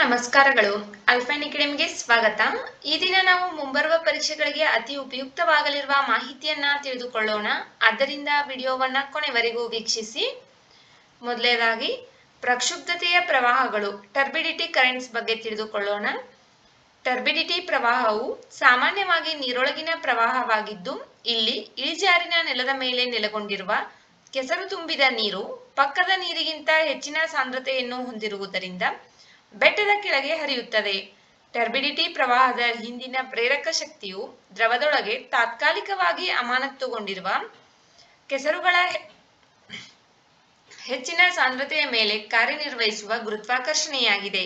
ನಮಸ್ಕಾರಗಳು. ಅಲ್ಫೈನ್ ಅಕಾಡೆಮಿಗೆ ಸ್ವಾಗತ. ಈ ದಿನ ನಾವು ಮುಂಬರುವ ಪರೀಕ್ಷೆಗಳಿಗೆ ಅತಿ ಉಪಯುಕ್ತವಾಗಲಿರುವ ಮಾಹಿತಿಯನ್ನ ತಿಳಿದುಕೊಳ್ಳೋಣ. ಆದ್ದರಿಂದ ವಿಡಿಯೋವನ್ನ ಕೊನೆವರೆಗೂ ವೀಕ್ಷಿಸಿ. ಮೊದಲನೇದಾಗಿ ಪ್ರಕ್ಷುಬ್ಧತೆಯ ಪ್ರವಾಹಗಳು ಟರ್ಬಿಡಿಟಿ ಕರೆಂಟ್ಸ್ ಬಗ್ಗೆ ತಿಳಿದುಕೊಳ್ಳೋಣ. ಟರ್ಬಿಡಿಟಿ ಪ್ರವಾಹವು ಸಾಮಾನ್ಯವಾಗಿ ನೀರೊಳಗಿನ ಪ್ರವಾಹವಾಗಿದ್ದು, ಇಲ್ಲಿ ಇಳಿಜಾರಿನ ನೆಲದ ಮೇಲೆ ನೆಲೆಗೊಂಡಿರುವ ಕೆಸರು ತುಂಬಿದ ನೀರು ಪಕ್ಕದ ನೀರಿಗಿಂತ ಹೆಚ್ಚಿನ ಸಾಂದ್ರತೆಯನ್ನು ಹೊಂದಿರುವುದರಿಂದ ಬೆಟ್ಟದ ಕೆಳಗೆ ಹರಿಯುತ್ತದೆ. ಟರ್ಬಿಡಿಟಿ ಪ್ರವಾಹದ ಹಿಂದಿನ ಪ್ರೇರಕ ಶಕ್ತಿಯು ದ್ರವದೊಳಗೆ ತಾತ್ಕಾಲಿಕವಾಗಿ ಅಮಾನತುಗೊಂಡಿರುವ ಕೆಸರುಗಳ ಹೆಚ್ಚಿನ ಸಾಂದ್ರತೆಯ ಮೇಲೆ ಕಾರ್ಯನಿರ್ವಹಿಸುವ ಗುರುತ್ವಾಕರ್ಷಣೆಯಾಗಿದೆ.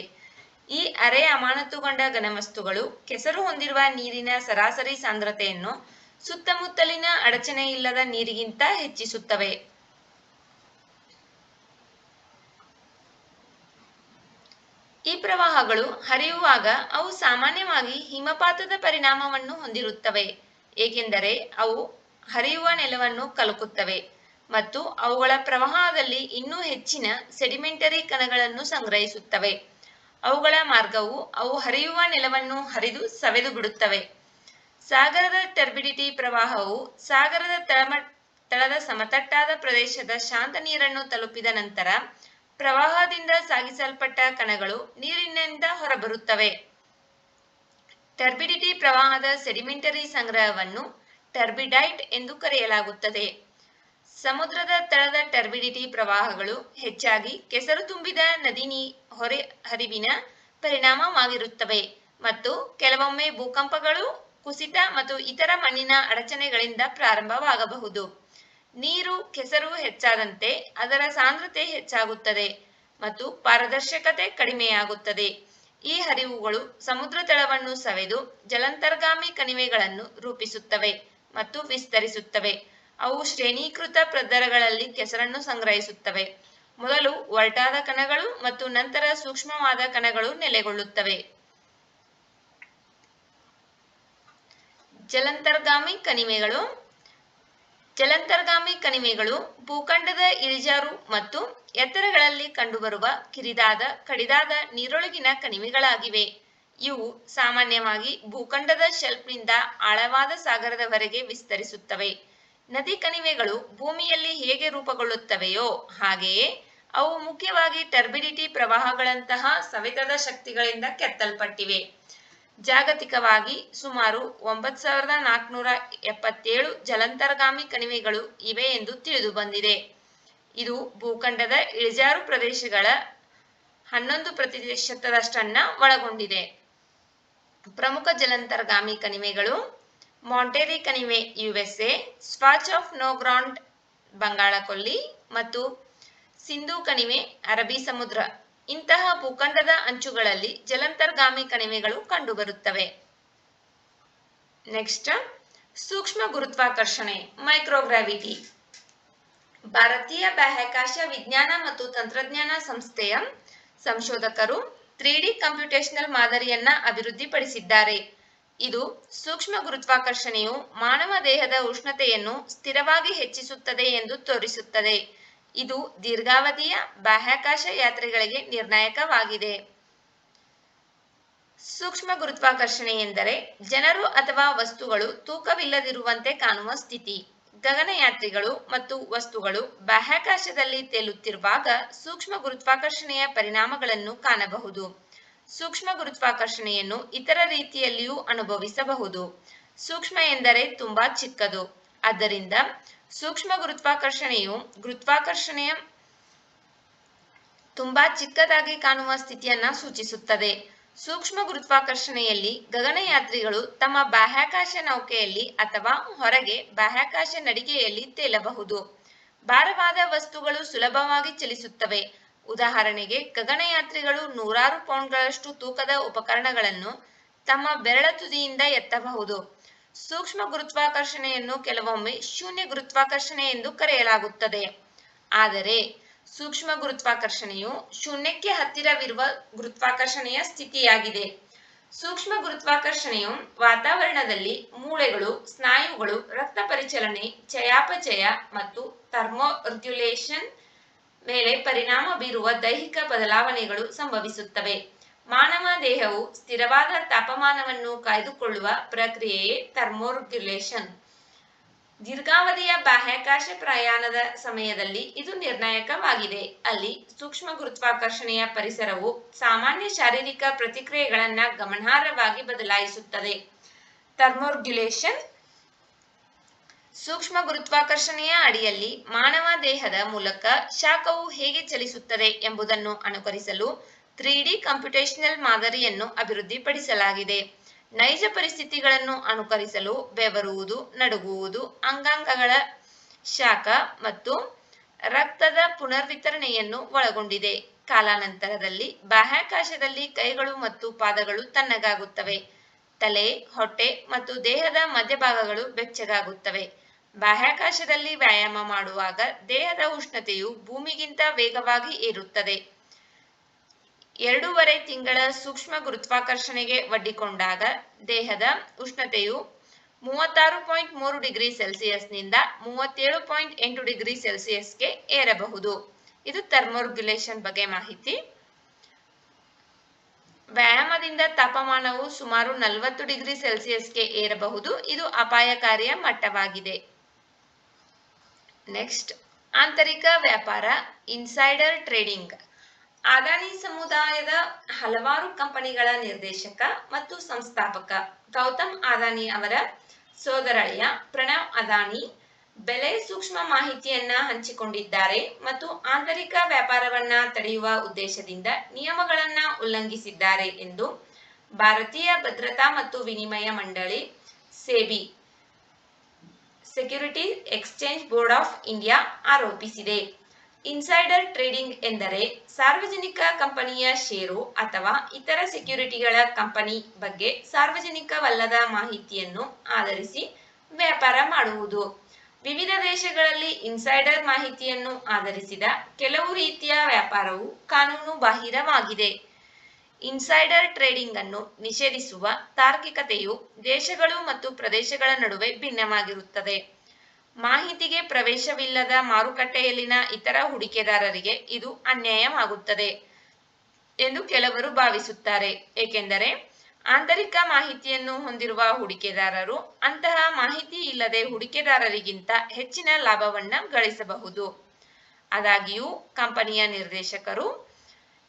ಈ ಅರೆ ಅಮಾನತುಗೊಂಡ ಘನವಸ್ತುಗಳು ಕೆಸರು ಹೊಂದಿರುವ ನೀರಿನ ಸರಾಸರಿ ಸಾಂದ್ರತೆಯನ್ನು ಸುತ್ತಮುತ್ತಲಿನ ಅಡಚಣೆಯಿಲ್ಲದ ನೀರಿಗಿಂತ ಹೆಚ್ಚಿಸುತ್ತವೆ. ಈ ಪ್ರವಾಹಗಳು ಹರಿಯುವಾಗ ಅವು ಸಾಮಾನ್ಯವಾಗಿ ಹಿಮಪಾತದ ಪರಿಣಾಮವನ್ನು ಹೊಂದಿರುತ್ತವೆ, ಏಕೆಂದರೆ ಅವು ಹರಿಯುವ ನೆಲವನ್ನು ಕಲುಕುತ್ತವೆ ಮತ್ತು ಅವುಗಳ ಪ್ರವಾಹದಲ್ಲಿ ಇನ್ನೂ ಹೆಚ್ಚಿನ ಸೆಡಿಮೆಂಟರಿ ಕಣಗಳನ್ನು ಸಂಗ್ರಹಿಸುತ್ತವೆ. ಅವುಗಳ ಮಾರ್ಗವು ಅವು ಹರಿಯುವ ನೆಲವನ್ನು ಹರಿದು ಸವೆದು ಬಿಡುತ್ತವೆ. ಸಾಗರದ ಟರ್ಬಿಡಿಟಿ ಪ್ರವಾಹವು ಸಾಗರದ ತಳಮ, ತಳದ ಸಮತಟ್ಟಾದ ಪ್ರದೇಶದ ಶಾಂತ ನೀರನ್ನು ತಲುಪಿದ ನಂತರ ಪ್ರವಾಹದಿಂದ ಸಾಗಿಸಲ್ಪಟ್ಟ ಕಣಗಳು ನೀರಿನಿಂದ ಹೊರಬರುತ್ತವೆ. ಟರ್ಬಿಡಿಟಿ ಪ್ರವಾಹದ ಸೆಡಿಮೆಂಟರಿ ಸಂಗ್ರಹವನ್ನು ಟರ್ಬಿಡೈಟ್ ಎಂದು ಕರೆಯಲಾಗುತ್ತದೆ. ಸಮುದ್ರದ ತಳದ ಟರ್ಬಿಡಿಟಿ ಪ್ರವಾಹಗಳು ಹೆಚ್ಚಾಗಿ ಕೆಸರು ತುಂಬಿದ ನದಿ ನೀ, ಹೊರೆ ಹರಿವಿನ ಪರಿಣಾಮವಾಗಿರುತ್ತವೆ ಮತ್ತು ಕೆಲವೊಮ್ಮೆ ಭೂಕಂಪಗಳು ಕುಸಿತ ಮತ್ತು ಇತರ ಮಣ್ಣಿನ ಅಡಚಣೆಗಳಿಂದ ಪ್ರಾರಂಭವಾಗಬಹುದು. ನೀರು, ಕೆಸರು ಹೆಚ್ಚಾದಂತೆ ಅದರ ಸಾಂದ್ರತೆ ಹೆಚ್ಚಾಗುತ್ತದೆ ಮತ್ತು ಪಾರದರ್ಶಕತೆ ಕಡಿಮೆಯಾಗುತ್ತದೆ. ಈ ಹರಿವುಗಳು ಸಮುದ್ರ ತಳವನ್ನು ಸವೆದು ಜಲಂತರ್ಗಾಮಿ ಕಣಿವೆಗಳನ್ನು ರೂಪಿಸುತ್ತವೆ ಮತ್ತು ವಿಸ್ತರಿಸುತ್ತವೆ. ಅವು ಶ್ರೇಣೀಕೃತ ಪ್ರದರಗಳಲ್ಲಿ ಕೆಸರನ್ನು ಸಂಗ್ರಹಿಸುತ್ತವೆ. ಮೊದಲು ಒರಟಾದ ಕಣಗಳು ಮತ್ತು ನಂತರ ಸೂಕ್ಷ್ಮವಾದ ಕಣಗಳು ನೆಲೆಗೊಳ್ಳುತ್ತವೆ. ಜಲಂತರ್ಗಾಮಿ ಕಣಿವೆಗಳು ಜಲಾಂತರ್ಗಾಮಿ ಕಣಿವೆಗಳು, ಭೂಖಂಡದ ಇಳಿಜಾರು ಮತ್ತು ಎತ್ತರಗಳಲ್ಲಿ ಕಂಡುಬರುವ ಕಿರಿದಾದ, ಕಡಿದಾದ ನೀರೊಳಗಿನ ಕಣಿವೆಗಳಾಗಿವೆ. ಇವು ಸಾಮಾನ್ಯವಾಗಿ ಭೂಖಂಡದ ಶೆಲ್ಫ್ನಿಂದ ಆಳವಾದ ಸಾಗರದವರೆಗೆ ವಿಸ್ತರಿಸುತ್ತವೆ. ನದಿ ಕಣಿವೆಗಳು ಭೂಮಿಯಲ್ಲಿ ಹೇಗೆ ರೂಪುಗೊಳ್ಳುತ್ತವೆಯೋ ಹಾಗೆಯೇ ಅವು ಮುಖ್ಯವಾಗಿ ಟರ್ಬಿಡಿಟಿ ಪ್ರವಾಹಗಳಂತಹ ಸವೆತದ ಶಕ್ತಿಗಳಿಂದ ಕೆತ್ತಲ್ಪಟ್ಟಿವೆ. ಜಾಗತಿಕವಾಗಿ ಸುಮಾರು ಒಂಬತ್ತು ಸಾವಿರದ ನಾಲ್ಕುನೂರ ಎಪ್ಪತ್ತೇಳು ಜಲಾಂತರ್ಗಾಮಿ ಕಣಿವೆಗಳು ಇವೆ ಎಂದು ತಿಳಿದು ಬಂದಿದೆ. ಇದು ಭೂಖಂಡದ ಇಳಿಜಾರು ಪ್ರದೇಶಗಳ ಹನ್ನೊಂದು ಪ್ರತಿಶತದಷ್ಟನ್ನ ಒಳಗೊಂಡಿದೆ. ಪ್ರಮುಖ ಜಲಾಂತರ್ಗಾಮಿ ಕಣಿವೆಗಳು ಮಾಂಟೇರಿ ಕಣಿವೆ, ಯುಎಸ್ಎ, ಸ್ವಾಚ್ ಆಫ್ ನೋಗ್ರಾಂಡ್ ಬಂಗಾಳಕೊಲ್ಲಿ ಮತ್ತು ಸಿಂಧೂ ಕಣಿವೆ, ಅರಬ್ಬಿ ಸಮುದ್ರ ಇಂತಹ ಭೂಖಂಡದ ಅಂಚುಗಳಲ್ಲಿ ಜಲಂತರ್ಗಾಮಿ ಕಣಿವೆಗಳು ಕಂಡುಬರುತ್ತವೆ. ನೆಕ್ಸ್ಟ್ ಸೂಕ್ಷ್ಮ ಗುರುತ್ವಾಕರ್ಷಣೆ ಮೈಕ್ರೋಗ್ರಾವಿಟಿ ಭಾರತೀಯ ಬಾಹ್ಯಾಕಾಶ ವಿಜ್ಞಾನ ಮತ್ತು ತಂತ್ರಜ್ಞಾನ ಸಂಸ್ಥೆಯ ಸಂಶೋಧಕರು ತ್ರೀ ಡಿ ಕಂಪ್ಯೂಟೇಶನಲ್ ಮಾದರಿಯನ್ನ ಅಭಿವೃದ್ಧಿಪಡಿಸಿದ್ದಾರೆ. ಇದು ಸೂಕ್ಷ್ಮ ಗುರುತ್ವಾಕರ್ಷಣೆಯು ಮಾನವ ದೇಹದ ಉಷ್ಣತೆಯನ್ನು ಸ್ಥಿರವಾಗಿ ಹೆಚ್ಚಿಸುತ್ತದೆ ಎಂದು ತೋರಿಸುತ್ತದೆ. ಇದು ದೀರ್ಘಾವಧಿಯ ಬಾಹ್ಯಾಕಾಶ ಯಾತ್ರೆಗಳಿಗೆ ನಿರ್ಣಾಯಕವಾಗಿದೆ. ಸೂಕ್ಷ್ಮ ಗುರುತ್ವಾಕರ್ಷಣೆ ಎಂದರೆ ಜನರು ಅಥವಾ ವಸ್ತುಗಳು ತೂಕವಿಲ್ಲದಿರುವಂತೆ ಕಾಣುವ ಸ್ಥಿತಿ. ಗಗನಯಾತ್ರಿಗಳು ಮತ್ತು ವಸ್ತುಗಳು ಬಾಹ್ಯಾಕಾಶದಲ್ಲಿ ತೇಲುತ್ತಿರುವಾಗ ಸೂಕ್ಷ್ಮ ಗುರುತ್ವಾಕರ್ಷಣೆಯ ಪರಿಣಾಮಗಳನ್ನು ಕಾಣಬಹುದು. ಸೂಕ್ಷ್ಮ ಗುರುತ್ವಾಕರ್ಷಣೆಯನ್ನು ಇತರ ರೀತಿಯಲ್ಲಿಯೂ ಅನುಭವಿಸಬಹುದು. ಸೂಕ್ಷ್ಮ ಎಂದರೆ ತುಂಬಾ ಚಿಕ್ಕದು. ಆದ್ದರಿಂದ ಸೂಕ್ಷ್ಮ ಗುರುತ್ವಾಕರ್ಷಣೆಯು ಗುರುತ್ವಾಕರ್ಷಣೆಯ ತುಂಬಾ ಚಿಕ್ಕದಾಗಿ ಕಾಣುವ ಸ್ಥಿತಿಯನ್ನ ಸೂಚಿಸುತ್ತದೆ. ಸೂಕ್ಷ್ಮ ಗುರುತ್ವಾಕರ್ಷಣೆಯಲ್ಲಿ ಗಗನಯಾತ್ರಿಗಳು ತಮ್ಮ ಬಾಹ್ಯಾಕಾಶ ನೌಕೆಯಲ್ಲಿ ಅಥವಾ ಹೊರಗೆ ಬಾಹ್ಯಾಕಾಶ ನಡಿಗೆಯಲ್ಲಿ ತೇಲಬಹುದು. ಭಾರವಾದ ವಸ್ತುಗಳು ಸುಲಭವಾಗಿ ಚಲಿಸುತ್ತವೆ. ಉದಾಹರಣೆಗೆ, ಗಗನಯಾತ್ರಿಗಳು ನೂರಾರು ಪೌಂಡ್ಗಳಷ್ಟು ತೂಕದ ಉಪಕರಣಗಳನ್ನು ತಮ್ಮ ಬೆರಳ ತುದಿಯಿಂದ ಎತ್ತಬಹುದು. ಸೂಕ್ಷ್ಮ ಗುರುತ್ವಾಕರ್ಷಣೆಯನ್ನು ಕೆಲವೊಮ್ಮೆ ಶೂನ್ಯ ಗುರುತ್ವಾಕರ್ಷಣೆ ಎಂದು ಕರೆಯಲಾಗುತ್ತದೆ. ಆದರೆ, ಸೂಕ್ಷ್ಮ ಗುರುತ್ವಾಕರ್ಷಣೆಯು ಶೂನ್ಯಕ್ಕೆ ಹತ್ತಿರವಿರುವ ಗುರುತ್ವಾಕರ್ಷಣೆಯ ಸ್ಥಿತಿಯಾಗಿದೆ. ಸೂಕ್ಷ್ಮ ಗುರುತ್ವಾಕರ್ಷಣೆಯು ವಾತಾವರಣದಲ್ಲಿ ಮೂಳೆಗಳು, ಸ್ನಾಯುಗಳು, ರಕ್ತ ಪರಿಚಲನೆ, ಚಯಾಪಚಯ ಮತ್ತು ಥರ್ಮೋರ್ಗ್ಯುಲೇಷನ್ ಮೇಲೆ ಪರಿಣಾಮ ಬೀರುವ ದೈಹಿಕ ಬದಲಾವಣೆಗಳು ಸಂಭವಿಸುತ್ತವೆ. ಮಾನವ ದೇಹವು ಸ್ಥಿರವಾದ ತಾಪಮಾನವನ್ನು ಕಾಯ್ದುಕೊಳ್ಳುವ ಪ್ರಕ್ರಿಯೆಯೇ ಥರ್ಮೋರ್ಗ್ಯುಲೇಷನ್. ದೀರ್ಘಾವಧಿಯ ಬಾಹ್ಯಾಕಾಶ ಪ್ರಯಾಣದ ಸಮಯದಲ್ಲಿ ಇದು ನಿರ್ಣಾಯಕವಾಗಿದೆ. ಅಲ್ಲಿ ಸೂಕ್ಷ್ಮ ಗುರುತ್ವಾಕರ್ಷಣೆಯ ಪರಿಸರವು ಸಾಮಾನ್ಯ ಶಾರೀರಿಕ ಪ್ರತಿಕ್ರಿಯೆಗಳನ್ನು ಗಮನಾರ್ಹವಾಗಿ ಬದಲಾಯಿಸುತ್ತದೆ. ಥರ್ಮೋರ್ಗ್ಯುಲೇಷನ್ ಸೂಕ್ಷ್ಮ ಗುರುತ್ವಾಕರ್ಷಣೆಯ ಅಡಿಯಲ್ಲಿ ಮಾನವ ದೇಹದ ಮೂಲಕ ಶಾಖವು ಹೇಗೆ ಚಲಿಸುತ್ತದೆ ಎಂಬುದನ್ನು ಅನುಕರಿಸಲು ತ್ರೀ ಡಿ ಕಂಪ್ಯೂಟೇಷನಲ್ ಮಾದರಿಯನ್ನು ಅಭಿವೃದ್ಧಿಪಡಿಸಲಾಗಿದೆ. ನೈಜ ಪರಿಸ್ಥಿತಿಗಳನ್ನು ಅನುಕರಿಸಲು ಬೆವರುವುದು, ನಡುಗುವುದು, ಅಂಗಾಂಗಗಳ ಶಾಖ ಮತ್ತು ರಕ್ತದ ಪುನರ್ವಿತರಣೆಯನ್ನು ಒಳಗೊಂಡಿದೆ. ಕಾಲಾನಂತರದಲ್ಲಿ ಬಾಹ್ಯಾಕಾಶದಲ್ಲಿ ಕೈಗಳು ಮತ್ತು ಪಾದಗಳು ತಣ್ಣಗಾಗುತ್ತವೆ. ತಲೆ, ಹೊಟ್ಟೆ ಮತ್ತು ದೇಹದ ಮಧ್ಯಭಾಗಗಳು ಬೆಚ್ಚಗಾಗುತ್ತವೆ. ಬಾಹ್ಯಾಕಾಶದಲ್ಲಿ ವ್ಯಾಯಾಮ ಮಾಡುವಾಗ ದೇಹದ ಉಷ್ಣತೆಯು ಭೂಮಿಗಿಂತ ವೇಗವಾಗಿ ಏರುತ್ತದೆ. ಎರಡೂವರೆ ತಿಂಗಳ ಸೂಕ್ಷ್ಮ ಗುರುತ್ವಾಕರ್ಷಣೆಗೆ ಒಡ್ಡಿಕೊಂಡಾಗ ದೇಹದ ಉಷ್ಣತೆಯು ಮೂವತ್ತಾರು ಪಾಯಿಂಟ್ ಮೂರು ಡಿಗ್ರಿ ಸೆಲ್ಸಿಯಸ್ನಿಂದ ಮೂವತ್ತೇಳು ಪಾಯಿಂಟ್ ಎಂಟು ಡಿಗ್ರಿ ಸೆಲ್ಸಿಯಸ್ಗೆ ಏರಬಹುದು. ಇದು ಥರ್ಮೋರ್ಗ್ಯುಲೇಷನ್ ಬಗ್ಗೆ ಮಾಹಿತಿ. ವ್ಯಾಯಾಮದಿಂದ ತಾಪಮಾನವು ಸುಮಾರು ನಲವತ್ತು ಡಿಗ್ರಿ ಸೆಲ್ಸಿಯಸ್ಗೆ ಏರಬಹುದು. ಇದು ಅಪಾಯಕಾರಿಯ ಮಟ್ಟವಾಗಿದೆ. ನೆಕ್ಸ್ಟ್, ಆಂತರಿಕ ವ್ಯಾಪಾರ, ಇನ್ಸೈಡರ್ ಟ್ರೇಡಿಂಗ್. ಅದಾನಿ ಸಮುದಾಯದ ಹಲವಾರು ಕಂಪನಿಗಳ ನಿರ್ದೇಶಕ ಮತ್ತು ಸಂಸ್ಥಾಪಕ. ಗೌತಮ್ ಅದಾನಿ ಅವರ ಸೋದರಳಿಯ ಪ್ರಣವ್ ಅದಾನಿ ಬೆಲೆ ಸೂಕ್ಷ್ಮ ಮಾಹಿತಿಯನ್ನ ಹಂಚಿಕೊಂಡಿದ್ದಾರೆ ಮತ್ತು ಆಂತರಿಕ ವ್ಯಾಪಾರವನ್ನ ತಡೆಯುವ ಉದ್ದೇಶದಿಂದ ನಿಯಮಗಳನ್ನ ಉಲ್ಲಂಘಿಸಿದ್ದಾರೆ ಎಂದು ಭಾರತೀಯ ಭದ್ರತಾ ಮತ್ತು ವಿನಿಮಯ ಮಂಡಳಿ, SEBI security exchange board of India ಆರೋಪಿಸಿದೆ. ಇನ್ಸೈಡರ್ ಟ್ರೇಡಿಂಗ್ ಎಂದರೆ ಸಾರ್ವಜನಿಕ ಕಂಪನಿಯ ಷೇರು ಅಥವಾ ಇತರ ಸೆಕ್ಯೂರಿಟಿಗಳ ಕಂಪನಿ ಬಗ್ಗೆ ಸಾರ್ವಜನಿಕವಲ್ಲದ ಮಾಹಿತಿಯನ್ನು ಆಧರಿಸಿ ವ್ಯಾಪಾರ ಮಾಡುವುದು. ವಿವಿಧ ದೇಶಗಳಲ್ಲಿ ಇನ್ಸೈಡರ್ ಮಾಹಿತಿಯನ್ನು ಆಧರಿಸಿದ ಕೆಲವು ರೀತಿಯ ವ್ಯಾಪಾರವು ಕಾನೂನು ಬಾಹಿರವಾಗಿದೆ ಇನ್ಸೈಡರ್ ಟ್ರೇಡಿಂಗ್ ಅನ್ನು ನಿಷೇಧಿಸುವ ತಾರ್ಕಿಕತೆಯು ದೇಶಗಳು ಮತ್ತು ಪ್ರದೇಶಗಳ ನಡುವೆ ಭಿನ್ನವಾಗಿರುತ್ತದೆ. ಮಾಹಿತಿಗೆ ಪ್ರವೇಶವಿಲ್ಲದ ಮಾರುಕಟ್ಟೆಯಲ್ಲಿನ ಇತರ ಹೂಡಿಕೆದಾರರಿಗೆ ಇದು ಅನ್ಯಾಯವಾಗುತ್ತದೆ ಎಂದು ಕೆಲವರು ಭಾವಿಸುತ್ತಾರೆ. ಏಕೆಂದರೆ ಆಂತರಿಕ ಮಾಹಿತಿಯನ್ನು ಹೊಂದಿರುವ ಹೂಡಿಕೆದಾರರು ಅಂತಹ ಮಾಹಿತಿ ಇಲ್ಲದೆ ಹೂಡಿಕೆದಾರರಿಗಿಂತ ಹೆಚ್ಚಿನ ಲಾಭವನ್ನ ಗಳಿಸಬಹುದು. ಆದಾಗ್ಯೂ ಕಂಪನಿಯ ನಿರ್ದೇಶಕರು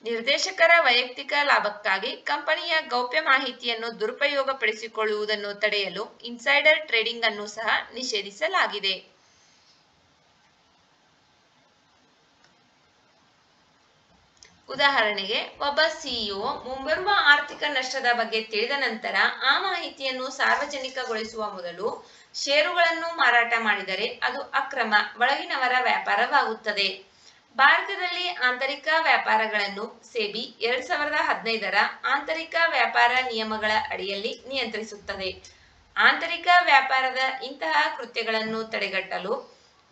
ನಿರ್ದೇಶಕರ ವೈಯಕ್ತಿಕ ಲಾಭಕ್ಕಾಗಿ ಕಂಪನಿಯ ಗೌಪ್ಯ ಮಾಹಿತಿಯನ್ನು ದುರುಪಯೋಗಪಡಿಸಿಕೊಳ್ಳುವುದನ್ನು ತಡೆಯಲು ಇನ್ಸೈಡರ್ ಟ್ರೇಡಿಂಗ್ ಅನ್ನು ಸಹ ನಿಷೇಧಿಸಲಾಗಿದೆ. ಉದಾಹರಣೆಗೆ, ಒಬ್ಬ ಸಿಇಒ ಮುಂಬರುವ ಆರ್ಥಿಕ ನಷ್ಟದ ಬಗ್ಗೆ ತಿಳಿದ ನಂತರ ಆ ಮಾಹಿತಿಯನ್ನು ಸಾರ್ವಜನಿಕಗೊಳಿಸುವ ಮೊದಲು ಷೇರುಗಳನ್ನು ಮಾರಾಟ ಮಾಡಿದರೆ ಅದು ಅಕ್ರಮ, ಒಳಗಿನವರ ವ್ಯಾಪಾರವಾಗುತ್ತದೆ. ಭಾರತದಲ್ಲಿ ಆಂತರಿಕ ವ್ಯಾಪಾರಗಳನ್ನು ಸೆಬಿ ಎರಡ್ ಸಾವಿರದ ಹದಿನೈದರ ಆಂತರಿಕ ವ್ಯಾಪಾರ ನಿಯಮಗಳ ಅಡಿಯಲ್ಲಿ ನಿಯಂತ್ರಿಸುತ್ತದೆ. ಆಂತರಿಕ ವ್ಯಾಪಾರದ ಇಂತಹ ಕೃತ್ಯಗಳನ್ನು ತಡೆಗಟ್ಟಲು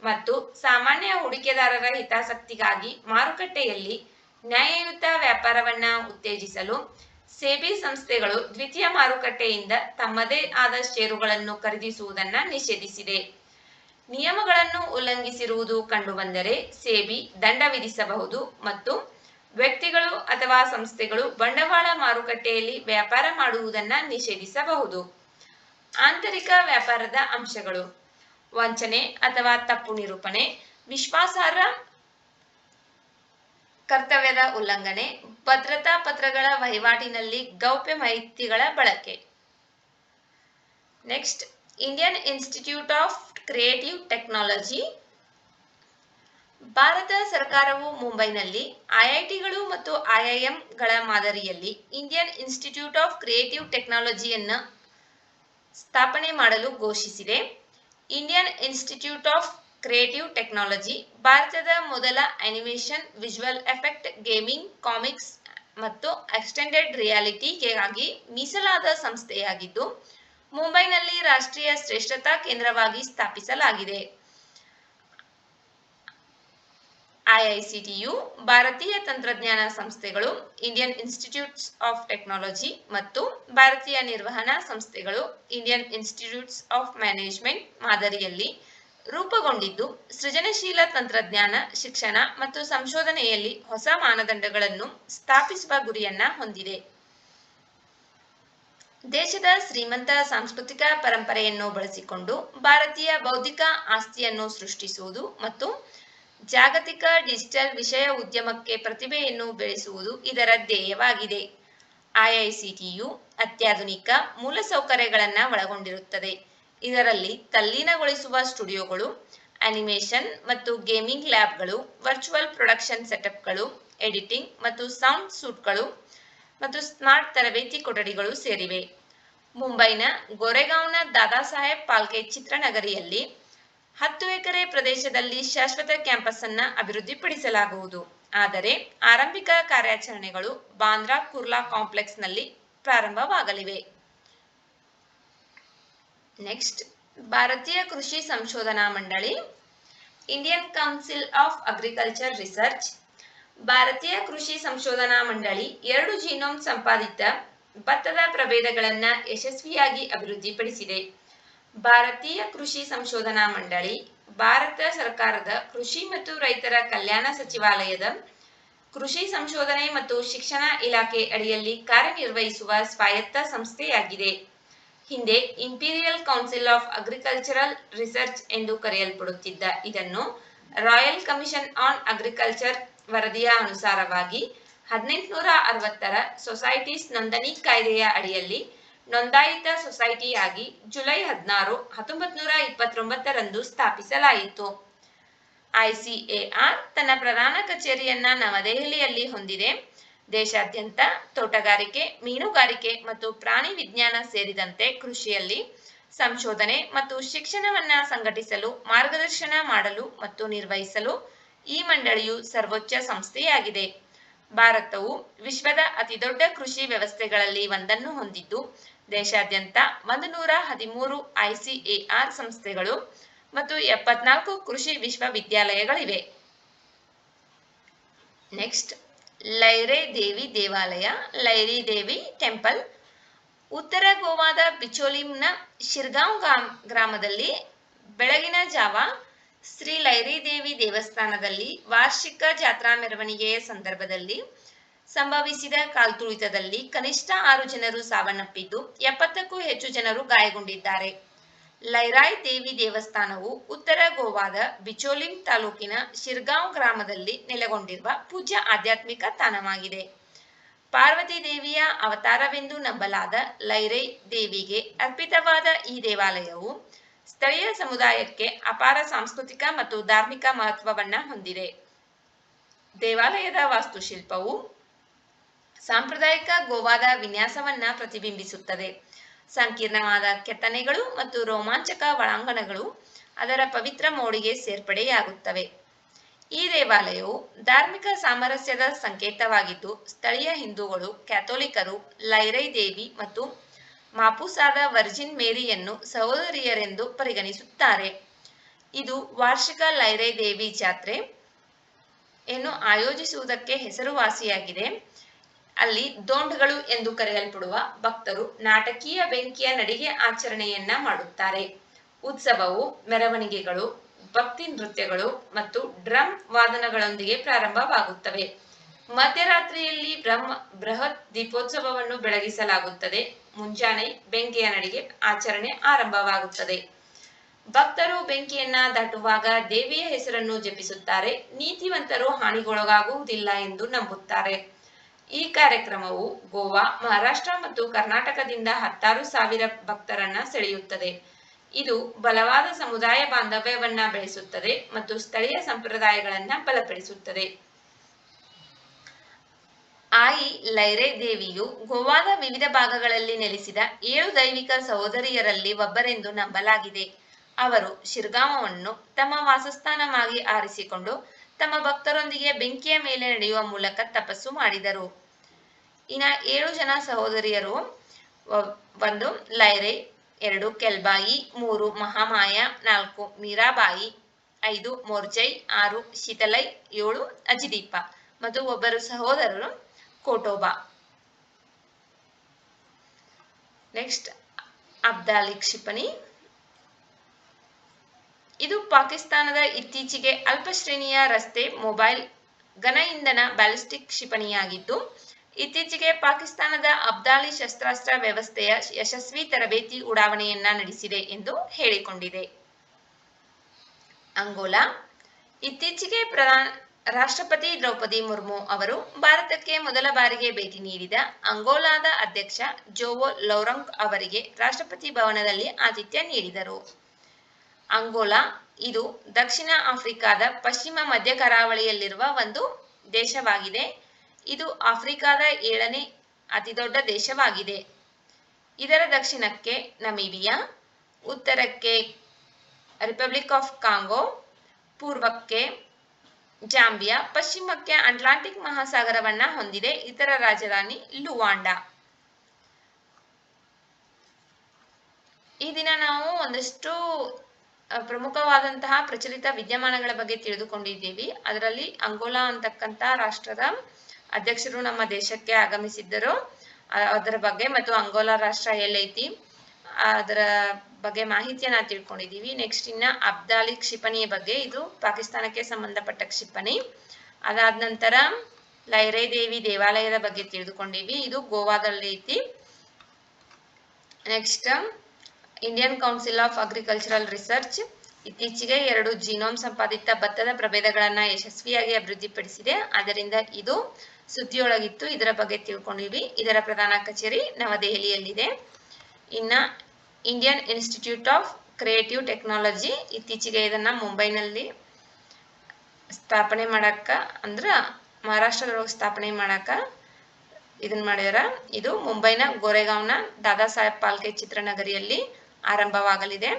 ಮತ್ತು ಸಾಮಾನ್ಯ ಹೂಡಿಕೆದಾರರ ಹಿತಾಸಕ್ತಿಗಾಗಿ ಮಾರುಕಟ್ಟೆಯಲ್ಲಿ ನ್ಯಾಯಯುತ ವ್ಯಾಪಾರವನ್ನ ಉತ್ತೇಜಿಸಲು ಸೆಬಿ ಸಂಸ್ಥೆಗಳು ದ್ವಿತೀಯ ಮಾರುಕಟ್ಟೆಯಿಂದ ತಮ್ಮದೇ ಆದ ಷೇರುಗಳನ್ನು ಖರೀದಿಸುವುದನ್ನು ನಿಷೇಧಿಸಿದೆ. ನಿಯಮಗಳನ್ನು ಉಲ್ಲಂಘಿಸಿರುವುದು ಕಂಡುಬಂದರೆ ಸೇಬಿ ದಂಡ ವಿಧಿಸಬಹುದು ಮತ್ತು ವ್ಯಕ್ತಿಗಳು ಅಥವಾ ಸಂಸ್ಥೆಗಳು ಬಂಡವಾಳ ಮಾರುಕಟ್ಟೆಯಲ್ಲಿ ವ್ಯಾಪಾರ ಮಾಡುವುದನ್ನು ನಿಷೇಧಿಸಬಹುದು. ಆಂತರಿಕ ವ್ಯಾಪಾರದ ಅಂಶಗಳು. ವಂಚನೆ ಅಥವಾ ತಪ್ಪು ನಿರೂಪಣೆ, ವಿಶ್ವಾಸಾರ್ಹ ಕರ್ತವ್ಯದ ಉಲ್ಲಂಘನೆ, ಭದ್ರತಾ ಪತ್ರಗಳ ವಹಿವಾಟಿನಲ್ಲಿ ಗೌಪ್ಯ ಮಾಹಿತಿಗಳ ಬಳಕೆ. Next Indian Institute of Creative Technology Bharat ಸರ್ಕಾರವು ಮುಂಬೈನಲ್ಲಿ ಐಐಟಿಗಳು ಮತ್ತು ಐಐಎಂಗಳ ಮಾದರಿಯಲ್ಲಿ ಇಂಡಿಯನ್ ಇನ್ಸ್ಟಿಟ್ಯೂಟ್ ಆಫ್ ಕ್ರಿಯೇಟಿವ್ ಟೆಕ್ನಾಲಜಿಯನ್ನು ಸ್ಥಾಪನೆ ಮಾಡಲು ಘೋಷಿಸಿದೆ. Indian institute of creative technology ಭಾರತದ ಮೊದಲ animation visual effect gaming comics ಮತ್ತು ಎಕ್ಸ್ಟೆಂಡೆಡ್ ರಿಯಾಲಿಟಿಗಾಗಿ ಮೀಸಲಾದ ಸಂಸ್ಥೆಯಾಗಿದ್ದು ಮುಂಬೈನಲ್ಲಿ ರಾಷ್ಟ್ರೀಯ ಶ್ರೇಷ್ಠತಾ ಕೇಂದ್ರವಾಗಿ ಸ್ಥಾಪಿಸಲಾಗಿದೆ. ಐಐಸಿಟಿಯು ಭಾರತೀಯ ತಂತ್ರಜ್ಞಾನ ಸಂಸ್ಥೆಗಳು, ಇಂಡಿಯನ್ ಇನ್ಸ್ಟಿಟ್ಯೂಟ್ಸ್ ಆಫ್ ಟೆಕ್ನಾಲಜಿ ಮತ್ತು ಭಾರತೀಯ ನಿರ್ವಹಣಾ ಸಂಸ್ಥೆಗಳು, ಇಂಡಿಯನ್ ಇನ್ಸ್ಟಿಟ್ಯೂಟ್ಸ್ ಆಫ್ ಮ್ಯಾನೇಜ್ಮೆಂಟ್ ಮಾದರಿಯಲ್ಲಿ ರೂಪುಗೊಂಡಿದ್ದು, ಸೃಜನಶೀಲ ತಂತ್ರಜ್ಞಾನ, ಶಿಕ್ಷಣ ಮತ್ತು ಸಂಶೋಧನೆಯಲ್ಲಿ ಹೊಸ ಮಾನದಂಡಗಳನ್ನು ಸ್ಥಾಪಿಸುವ ಗುರಿಯನ್ನ ಹೊಂದಿದೆ. ದೇಶದ ಶ್ರೀಮಂತ ಸಾಂಸ್ಕೃತಿಕ ಪರಂಪರೆಯನ್ನು ಬಳಸಿಕೊಂಡು ಭಾರತೀಯ ಬೌದ್ಧಿಕ ಆಸ್ತಿಯನ್ನು ಸೃಷ್ಟಿಸುವುದು ಮತ್ತು ಜಾಗತಿಕ ಡಿಜಿಟಲ್ ವಿಷಯ ಉದ್ಯಮಕ್ಕೆ ಪ್ರತಿಭೆಯನ್ನು ಬೆಳೆಸುವುದು ಇದರ ಧ್ಯೇಯವಾಗಿದೆ. ಐಐಸಿಟಿಯು ಅತ್ಯಾಧುನಿಕ ಮೂಲಸೌಕರ್ಯಗಳನ್ನು ಒಳಗೊಂಡಿರುತ್ತದೆ. ಇದರಲ್ಲಿ ತಲ್ಲೀನಗೊಳಿಸುವ ಸ್ಟುಡಿಯೋಗಳು, ಅನಿಮೇಷನ್ ಮತ್ತು ಗೇಮಿಂಗ್ ಲ್ಯಾಬ್ಗಳು, ವರ್ಚುವಲ್ ಪ್ರೊಡಕ್ಷನ್ ಸೆಟಪ್ಗಳು, ಎಡಿಟಿಂಗ್ ಮತ್ತು ಸೌಂಡ್ ಸೂಟ್ಗಳು ಮತ್ತು ಸ್ಮಾರ್ಟ್ ತರಬೇತಿ ಕೊಠಡಿಗಳು ಸೇರಿವೆ. ಮುಂಬೈನ ಗೊರೆಗಾಂವ್ನ ದಾದಾ ಸಾಹೇಬ್ ಪಾಲ್ಕೆ ಚಿತ್ರನಗರಿಯಲ್ಲಿ ಹತ್ತು ಎಕರೆ ಪ್ರದೇಶದಲ್ಲಿ ಶಾಶ್ವತ ಕ್ಯಾಂಪಸ್ ಅನ್ನ ಅಭಿವೃದ್ಧಿಪಡಿಸಲಾಗುವುದು. ಆದರೆ ಆರಂಭಿಕ ಕಾರ್ಯಾಚರಣೆಗಳು ಬಾಂದ್ರಾ ಕುರ್ಲಾ ಕಾಂಪ್ಲೆಕ್ಸ್ನಲ್ಲಿ ಪ್ರಾರಂಭವಾಗಲಿವೆ. ನೆಕ್ಸ್ಟ್, ಭಾರತೀಯ ಕೃಷಿ ಸಂಶೋಧನಾ ಮಂಡಳಿ, Indian council of agriculture research ಭಾರತೀಯ ಕೃಷಿ ಸಂಶೋಧನಾ ಮಂಡಳಿ ಎರಡು ಜೀನೋಮ್ ಸಂಪಾದಿತ ಭತ್ತದ ಪ್ರಭೇದಗಳನ್ನ ಯಶಸ್ವಿಯಾಗಿ ಅಭಿವೃದ್ಧಿಪಡಿಸಿದೆ. ಭಾರತೀಯ ಕೃಷಿ ಸಂಶೋಧನಾ ಮಂಡಳಿ, ಭಾರತ ಸರ್ಕಾರದ ಕೃಷಿ ಮತ್ತು ರೈತರ ಕಲ್ಯಾಣ ಸಚಿವಾಲಯದ ಕೃಷಿ ಸಂಶೋಧನೆ ಮತ್ತು ಶಿಕ್ಷಣ ಇಲಾಖೆ ಅಡಿಯಲ್ಲಿ ಕಾರ್ಯನಿರ್ವಹಿಸುವ ಸ್ವಾಯತ್ತ ಸಂಸ್ಥೆಯಾಗಿದೆ. ಹಿಂದೆ imperial council of agricultural research ಎಂದು ಕರೆಯಲ್ಪಡುತ್ತಿದ್ದ ಇದನ್ನು ರಾಯಲ್ ಕಮಿಷನ್ ಆನ್ ಅಗ್ರಿಕಲ್ಚರ್ ವರದಿಯ ಅನುಸಾರವಾಗಿ ಹದಿನೆಂಟುನೂರ ಅರವತ್ತರ ಸೊಸೈಟೀಸ್ ನೋಂದಣಿ ಕಾಯ್ದೆಯ ಅಡಿಯಲ್ಲಿ ನೋಂದಾಯಿತ ಸೊಸೈಟಿಯಾಗಿ ಜುಲೈ ಹದಿನಾರು ಹತ್ತೊಂಬತ್ ನೂರ ಇಪ್ಪತ್ತೊಂಬತ್ತರಂದು ಸ್ಥಾಪಿಸಲಾಯಿತು. ಐಸಿಎಆರ್ ತನ್ನ ಪ್ರಧಾನ ಕಚೇರಿಯನ್ನ ನವದೆಹಲಿಯಲ್ಲಿ ಹೊಂದಿದೆ. ದೇಶಾದ್ಯಂತ ತೋಟಗಾರಿಕೆ, ಮೀನುಗಾರಿಕೆ ಮತ್ತು ಪ್ರಾಣಿ ವಿಜ್ಞಾನ ಸೇರಿದಂತೆ ಕೃಷಿಯಲ್ಲಿ ಸಂಶೋಧನೆ ಮತ್ತು ಶಿಕ್ಷಣವನ್ನ ಸಂಘಟಿಸಲು, ಮಾರ್ಗದರ್ಶನ ಮಾಡಲು ಮತ್ತು ನಿರ್ವಹಿಸಲು ಈ ಮಂಡಳಿಯು ಸರ್ವೋಚ್ಚ ಸಂಸ್ಥೆಯಾಗಿದೆ. ಭಾರತವು ವಿಶ್ವದ ಅತಿದೊಡ್ಡ ಕೃಷಿ ವ್ಯವಸ್ಥೆಗಳಲ್ಲಿ ಒಂದನ್ನು ಹೊಂದಿದ್ದು, ದೇಶಾದ್ಯಂತ ಒಂದು ನೂರ ಹದಿಮೂರು ಐಸಿಎಆರ್ ಸಂಸ್ಥೆಗಳು ಮತ್ತು ಎಪ್ಪತ್ನಾಲ್ಕು ಕೃಷಿ ವಿಶ್ವವಿದ್ಯಾಲಯಗಳಿವೆ. ನೆಕ್ಸ್ಟ್, ಲೈರೆ ದೇವಿ ದೇವಾಲಯ, ಲೈರಿ ದೇವಿ ಟೆಂಪಲ್, ಉತ್ತರ ಗೋವಾದ ಬಿಚೋಲಿಂನ ಶಿರ್ಗಾಂವ್ ಗ್ರಾಮ್ ಗ್ರಾಮದಲ್ಲಿ ಬೆಳಗಿನ ಜಾವ ಶ್ರೀ ಲೈರಿದೇವಿ ದೇವಸ್ಥಾನದಲ್ಲಿ ವಾರ್ಷಿಕ ಜಾತ್ರಾ ಮೆರವಣಿಗೆಯ ಸಂದರ್ಭದಲ್ಲಿ ಸಂಭವಿಸಿದ ಕಾಲ್ತುಳಿತದಲ್ಲಿ ಕನಿಷ್ಠ ಆರು ಜನರು ಸಾವನ್ನಪ್ಪಿದ್ದು ಎಪ್ಪತ್ತಕ್ಕೂ ಹೆಚ್ಚು ಜನರು ಗಾಯಗೊಂಡಿದ್ದಾರೆ. ಲೈರಾಯ್ ದೇವಿ ದೇವಸ್ಥಾನವು ಉತ್ತರ ಗೋವಾದ ಬಿಚೋಲಿಂ ತಾಲೂಕಿನ ಶಿರ್ಗಾಂವ್ ಗ್ರಾಮದಲ್ಲಿ ನೆಲೆಗೊಂಡಿರುವ ಪೂಜ್ಯ ಆಧ್ಯಾತ್ಮಿಕ ತಾಣವಾಗಿದೆ. ಪಾರ್ವತಿ ದೇವಿಯ ಅವತಾರವೆಂದು ನಂಬಲಾದ ಲೈರೈ ದೇವಿಗೆ ಅರ್ಪಿತವಾದ ಈ ದೇವಾಲಯವು ಸ್ಥಳೀಯ ಸಮುದಾಯಕ್ಕೆ ಅಪಾರ ಸಾಂಸ್ಕೃತಿಕ ಮತ್ತು ಧಾರ್ಮಿಕ ಮಹತ್ವವನ್ನ ಹೊಂದಿದೆ. ದೇವಾಲಯದ ವಾಸ್ತುಶಿಲ್ಪವು ಸಾಂಪ್ರದಾಯಿಕ ಗೋವಾದ ವಿನ್ಯಾಸವನ್ನ ಪ್ರತಿಬಿಂಬಿಸುತ್ತದೆ. ಸಂಕೀರ್ಣವಾದ ಕೆತ್ತನೆಗಳು ಮತ್ತು ರೋಮಾಂಚಕ ಒಳಾಂಗಣಗಳು ಅದರ ಪವಿತ್ರ ಮೋಡಿಗೆ ಸೇರ್ಪಡೆಯಾಗುತ್ತವೆ. ಈ ದೇವಾಲಯವು ಧಾರ್ಮಿಕ ಸಾಮರಸ್ಯದ ಸಂಕೇತವಾಗಿದ್ದು, ಸ್ಥಳೀಯ ಹಿಂದೂಗಳು, ಕ್ಯಾಥೋಲಿಕರು, ಲೈರೈ ದೇವಿ ಮತ್ತು ಮಾಪುಸಾದ ವರ್ಜಿನ್ ಮೇರಿಯನ್ನು ಸಹೋದರಿಯರೆಂದು ಪರಿಗಣಿಸುತ್ತಾರೆ. ಇದು ವಾರ್ಷಿಕ ಲೈರೈ ದೇವಿ ಜಾತ್ರೆ ಏನು ಆಯೋಜಿಸುವುದಕ್ಕೆ ಹೆಸರುವಾಸಿಯಾಗಿದೆ. ಅಲ್ಲಿ ದೋಂಡ್ಗಳು ಎಂದು ಕರೆಯಲ್ಪಡುವ ಭಕ್ತರು ನಾಟಕೀಯ ಬೆಂಕಿಯ ನಡಿಗೆ ಆಚರಣೆಯನ್ನ ಮಾಡುತ್ತಾರೆ. ಉತ್ಸವವು ಮೆರವಣಿಗೆಗಳು, ಭಕ್ತಿ ನೃತ್ಯಗಳು ಮತ್ತು ಡ್ರಮ್ ವಾದನಗಳೊಂದಿಗೆ ಪ್ರಾರಂಭವಾಗುತ್ತವೆ. ಮಧ್ಯರಾತ್ರಿಯಲ್ಲಿ ಬ್ರಹ್ಮ, ಬೃಹತ್ ದೀಪೋತ್ಸವವನ್ನು ಬೆಳಗಿಸಲಾಗುತ್ತದೆ. ಮುಂಜಾನೆ ಬೆಂಕಿಯ ನಡಿಗೆ ಆಚರಣೆ ಆರಂಭವಾಗುತ್ತದೆ. ಭಕ್ತರು ಬೆಂಕಿಯನ್ನ ದಾಟುವಾಗ ದೇವಿಯ ಹೆಸರನ್ನು ಜಪಿಸುತ್ತಾರೆ. ನೀತಿವಂತರು ಹಾನಿಗೊಳಗಾಗುವುದಿಲ್ಲ ಎಂದು ನಂಬುತ್ತಾರೆ. ಈ ಕಾರ್ಯಕ್ರಮವು ಗೋವಾ, ಮಹಾರಾಷ್ಟ್ರ ಮತ್ತು ಕರ್ನಾಟಕದಿಂದ ಹತ್ತಾರು ಸಾವಿರ ಭಕ್ತರನ್ನ ಸೆಳೆಯುತ್ತದೆ. ಇದು ಬಲವಾದ ಸಮುದಾಯ ಬಾಂಧವ್ಯವನ್ನ ಬೆಳೆಸುತ್ತದೆ ಮತ್ತು ಸ್ಥಳೀಯ ಸಂಪ್ರದಾಯಗಳನ್ನ ಬಲಪಡಿಸುತ್ತದೆ. ಆಯಿ ಲೈರೆ ದೇವಿಯು ಗೋವಾದ ವಿವಿಧ ಭಾಗಗಳಲ್ಲಿ ನೆಲೆಸಿದ ಏಳು ದೈವಿಕ ಸಹೋದರಿಯರಲ್ಲಿ ಒಬ್ಬರೆಂದು ನಂಬಲಾಗಿದೆ. ಅವರು ಶಿರ್ಗಾಮವನ್ನು ತಮ್ಮ ವಾಸಸ್ಥಾನವಾಗಿ ಆರಿಸಿಕೊಂಡು ತಮ್ಮ ಭಕ್ತರೊಂದಿಗೆ ಬೆಂಕಿಯ ಮೇಲೆ ನಡೆಯುವ ಮೂಲಕ ತಪಸ್ಸು ಮಾಡಿದರು. ಇನ್ನ ಏಳು ಜನ ಸಹೋದರಿಯರು ಒಂದು ಲೈರೆ, ಎರಡು ಕೆಲ್ಬಾಯಿ, ಮೂರು ಮಹಾಮಾಯ, ನಾಲ್ಕು ಮೀರಾಬಾಯಿ, ಐದು ಮೋರ್ಜೈ, ಆರು ಶೀತಲೈ, ಏಳು ಅಜಿದೀಪ ಮತ್ತು ಒಬ್ಬರು ಸಹೋದರರು ಕೋಟೋಬಾ ನೆಕ್ಸ್ಟ್ ಅಬ್ದಾಲಿ ಕ್ಷಿಪಣಿ. ಇದು ಪಾಕಿಸ್ತಾನದ ಇತ್ತೀಚೆಗೆ ಅಲ್ಪಶ್ರೇಣಿಯ ರಸ್ತೆ, ಮೊಬೈಲ್ ಘನ ಇಂಧನ ಬ್ಯಾಲಿಸ್ಟಿಕ್ ಕ್ಷಿಪಣಿಯಾಗಿದ್ದು, ಇತ್ತೀಚೆಗೆ ಪಾಕಿಸ್ತಾನದ ಅಬ್ದಾಲಿ ಶಸ್ತ್ರಾಸ್ತ್ರ ವ್ಯವಸ್ಥೆಯ ಯಶಸ್ವಿ ತರಬೇತಿ ಉಡಾವಣೆಯನ್ನ ನಡೆಸಿದೆ ಎಂದು ಹೇಳಿಕೊಂಡಿದೆ. ಅಂಗೋಲಾ. ಇತ್ತೀಚೆಗೆ ಪ್ರಧಾನ ರಾಷ್ಟ್ರಪತಿ ದ್ರೌಪದಿ ಮುರ್ಮು ಅವರು ಭಾರತಕ್ಕೆ ಮೊದಲ ಬಾರಿಗೆ ಭೇಟಿ ನೀಡಿದ ಅಂಗೋಲಾದ ಅಧ್ಯಕ್ಷ ಜೋವೋ ಲೌರಂಗ್ ಅವರಿಗೆ ರಾಷ್ಟ್ರಪತಿ ಭವನದಲ್ಲಿ ಆತಿಥ್ಯ ನೀಡಿದರು. ಅಂಗೋಲಾ ಇದು ದಕ್ಷಿಣ ಆಫ್ರಿಕಾದ ಪಶ್ಚಿಮ ಮಧ್ಯ ಕರಾವಳಿಯಲ್ಲಿರುವ ಒಂದು ದೇಶವಾಗಿದೆ. ಇದು ಆಫ್ರಿಕಾದ ಏಳನೇ ಅತಿದೊಡ್ಡ ದೇಶವಾಗಿದೆ. ಇದರ ದಕ್ಷಿಣಕ್ಕೆ ನಮೀಬಿಯಾ, ಉತ್ತರಕ್ಕೆ ರಿಪಬ್ಲಿಕ್ ಆಫ್ ಕಾಂಗೋ, ಪೂರ್ವಕ್ಕೆ ಜಾಂಬಿಯಾ ಪಶ್ಚಿಮಕ್ಕೆ ಅಟ್ಲಾಂಟಿಕ್ ಮಹಾಸಾಗರವನ್ನ ಹೊಂದಿದೆ. ಇತರ ರಾಜಧಾನಿ ಲುವಾಂಡಾ. ಈ ದಿನ ನಾವು ಒಂದಷ್ಟು ಪ್ರಮುಖವಾದಂತಹ ಪ್ರಚಲಿತ ವಿದ್ಯಮಾನಗಳ ಬಗ್ಗೆ ತಿಳಿದುಕೊಂಡಿದ್ದೀವಿ. ಅದರಲ್ಲಿ ಅಂಗೋಲಾ ಅಂತಕ್ಕಂಥ ರಾಷ್ಟ್ರದ ಅಧ್ಯಕ್ಷರು ನಮ್ಮ ದೇಶಕ್ಕೆ ಆಗಮಿಸಿದ್ದರು. ಅದರ ಬಗ್ಗೆ ಮತ್ತು ಅಂಗೋಲಾ ರಾಷ್ಟ್ರ ಎಲ್ಲೈತಿ. ಅದರ ಬಗ್ಗೆ ಮಾಹಿತಿಯನ್ನ ತಿಳ್ಕೊಂಡಿದ್ದೀವಿ ನೆಕ್ಸ್ಟ್ ಇನ್ನ ಅಬ್ದಾಲಿ ಕ್ಷಿಪಣಿಯ ಬಗ್ಗೆ. ಇದು ಪಾಕಿಸ್ತಾನಕ್ಕೆ ಸಂಬಂಧಪಟ್ಟ ಕ್ಷಿಪಣಿ. ಅದಾದ ನಂತರ ಲೈರೈ ದೇವಿ ದೇವಾಲಯದ ಬಗ್ಗೆ ತಿಳಿದುಕೊಂಡಿವಿ ಇದು ಗೋವಾದಲ್ಲಿ ಐತಿ. Next Indian council of agricultural research ಇತ್ತೀಚೆಗೆ ಎರಡು ಜೀನೋಮ್ ಸಂಪಾದಿತ ಭತ್ತದ ಪ್ರಭೇದಗಳನ್ನ ಯಶಸ್ವಿಯಾಗಿ ಅಭಿವೃದ್ಧಿಪಡಿಸಿದೆ. ಅದರಿಂದ ಇದು ಸುದ್ದಿಯೊಳಗಿತ್ತು. ಇದರ ಬಗ್ಗೆ ತಿಳ್ಕೊಂಡಿವಿ ಇದರ ಪ್ರಧಾನ ಕಚೇರಿ ನವದೆಹಲಿಯಲ್ಲಿದೆ. ಇನ್ನ Indian institute of creative technology ಇತ್ತೀಚೆಗೆ ಇದನ್ನ ಮುಂಬೈನಲ್ಲಿ ಸ್ಥಾಪನೆ ಮಾಡಕ್ಕ ಅಂದ್ರ ಮಹಾರಾಷ್ಟ್ರದೊಳಗೆ ಸ್ಥಾಪನೆ ಮಾಡಕ್ಕ ಇದನ್ನ ಮಾಡ್ಯಾರ. ಇದು ಮುಂಬೈನ ಗೋರೆಗಾಂವ್ನ ದಾದಾ ಸಾಹೇಬ್ ಪಾಲ್ಕೆ ಚಿತ್ರನಗರಿಯಲ್ಲಿ ಆರಂಭವಾಗಲಿದೆ.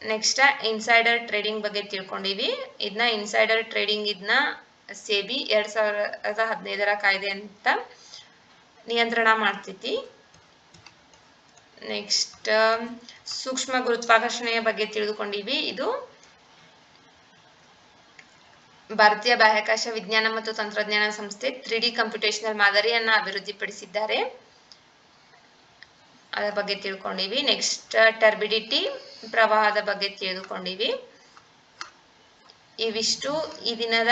ನೆಕ್ಸ್ಟ್ ಇನ್ಸೈಡರ್ ಟ್ರೇಡಿಂಗ್ ಬಗ್ಗೆ ತಿಳ್ಕೊಂಡಿವಿ. ಇದನ್ನ ಇನ್ಸೈಡರ್ ಟ್ರೇಡಿಂಗ್ ಇದನ್ನ ಸೇಬಿ ಎರಡ್ ಸಾವಿರದ ಹದಿನೈದರ ಕಾಯ್ದೆ ಅಂತ ನಿಯಂತ್ರಣ ಮಾಡ್ತೈತಿ. ನೆಕ್ಸ್ಟ್ ಸೂಕ್ಷ್ಮ ಗುರುತ್ವಾಕರ್ಷಣೆಯ ಬಗ್ಗೆ ತಿಳಿದುಕೊಂಡಿವಿ. ಇದು ಭಾರತೀಯ ಬಾಹ್ಯಾಕಾಶ ವಿಜ್ಞಾನ ಮತ್ತು ತಂತ್ರಜ್ಞಾನ ಸಂಸ್ಥೆ ತ್ರೀ ಡಿ ಕಂಪ್ಯೂಟೇಷನಲ್ ಮಾದರಿಯನ್ನ ಅಭಿವೃದ್ಧಿಪಡಿಸಿದ್ದಾರೆ. ಅದರ ಬಗ್ಗೆ ತಿಳ್ಕೊಂಡಿವಿ. ನೆಕ್ಸ್ಟ್ ಟರ್ಬಿಡಿಟಿ ಪ್ರವಾಹದ ಬಗ್ಗೆ ತಿಳಿದುಕೊಂಡಿವಿ. ಇವಿಷ್ಟು ಈ ದಿನದ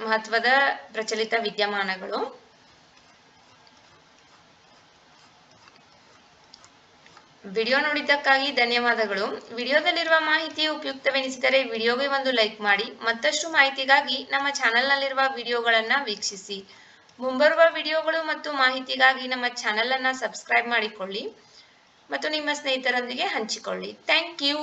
ಮಹತ್ವದ ಪ್ರಚಲಿತ ವಿದ್ಯಮಾನಗಳು. ವಿಡಿಯೋ ನೋಡಿದ್ದಕ್ಕಾಗಿ ಧನ್ಯವಾದಗಳು. ವಿಡಿಯೋದಲ್ಲಿರುವ ಮಾಹಿತಿ ಉಪಯುಕ್ತವೆನಿಸಿದರೆ ವಿಡಿಯೋಗೆ ಒಂದು ಲೈಕ್ ಮಾಡಿ, ಮತ್ತಷ್ಟು ಮಾಹಿತಿಗಾಗಿ ನಮ್ಮ ಚಾನೆಲ್ನಲ್ಲಿರುವ ವಿಡಿಯೋಗಳನ್ನು ವೀಕ್ಷಿಸಿ. ಮುಂಬರುವ ವಿಡಿಯೋಗಳು ಮತ್ತು ಮಾಹಿತಿಗಾಗಿ ನಮ್ಮ ಚಾನೆಲ್ ಅನ್ನ ಸಬ್ಸ್ಕ್ರೈಬ್ ಮಾಡಿಕೊಳ್ಳಿ ಮತ್ತು ನಿಮ್ಮ ಸ್ನೇಹಿತರೊಂದಿಗೆ ಹಂಚಿಕೊಳ್ಳಿ. Thank you!